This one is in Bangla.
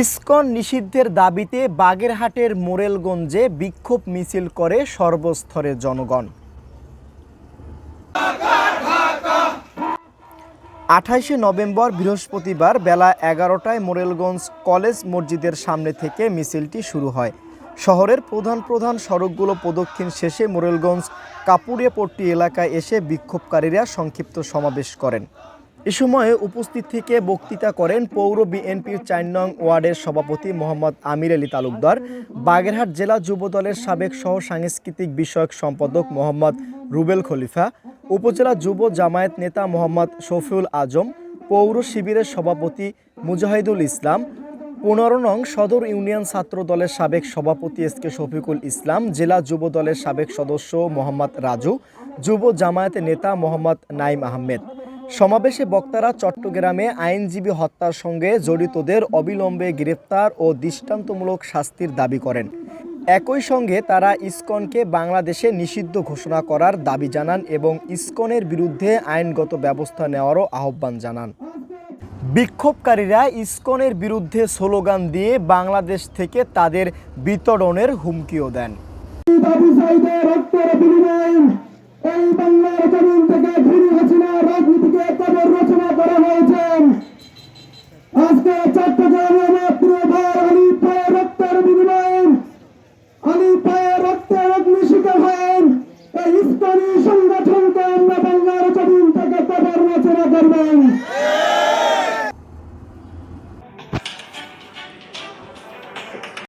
ইসকন নিষিদ্ধের দাবিতে বাগেরহাটের মোরেলগঞ্জে বিক্ষোভ মিছিল করে সর্বস্তরের জনগণ। আঠাইশে নভেম্বর বৃহস্পতিবার বেলা এগারোটায় মোরেলগঞ্জ কলেজ মসজিদের সামনে থেকে মিছিলটি শুরু হয়। শহরের প্রধান প্রধান সড়কগুলো প্রদক্ষিণ শেষে মোরেলগঞ্জ কাপুরিয়াপট্টি এলাকায় এসে বিক্ষোভকারীরা সংক্ষিপ্ত সমাবেশ করেন। এ সময়ে উপস্থিত থেকে বক্তৃতা করেন পৌর বিএনপির চার নং ওয়ার্ডের সভাপতি মোহাম্মদ আমির আলী তালুকদার, বাগেরহাট জেলা যুবদলের সাবেক সহ সাংস্কৃতিক বিষয়ক সম্পাদক মোহাম্মদ রুবেল খলিফা, উপজেলা যুব জামায়াত নেতা মোহাম্মদ শফিউল আজম, পৌর শিবিরের সভাপতি মুজাহিদুল ইসলাম, পনেরো নং সদর ইউনিয়ন ছাত্র দলের সাবেক সভাপতি এস কে শফিকুল ইসলাম, জেলা যুব দলের সাবেক সদস্য মোহাম্মদ রাজু, যুব জামায়াতের নেতা মোহাম্মদ নাইম আহমেদ। সমাবেশে বক্তারা চট্টগ্রামে আইনজীবী হত্যার সঙ্গে জড়িতদের অবিলম্বে গ্রেফতার ও দৃষ্টান্তমূলক শাস্তির দাবি করেন। একই সঙ্গে তারা ইসকনকে বাংলাদেশে নিষিদ্ধ ঘোষণা করার দাবি জানান এবং ইসকনের বিরুদ্ধে আইনগত ব্যবস্থা নেওয়ারও আহ্বান জানান। বিক্ষোভকারীরা ইসকনের বিরুদ্ধে স্লোগান দিয়ে বাংলাদেশ থেকে তাদের বিতরণের হুমকিও দেন। চট্টগ্রামে আমার প্রিয় ভাই আলী পায়ে রক্তের বিনিময়ে আলী পায়ে রক্তের অগ্নিশিকা হয়েন। এই ইস্তানি সংগঠনকে আমরা বাংলার জমিন থেকে কবর রচনা করবেন।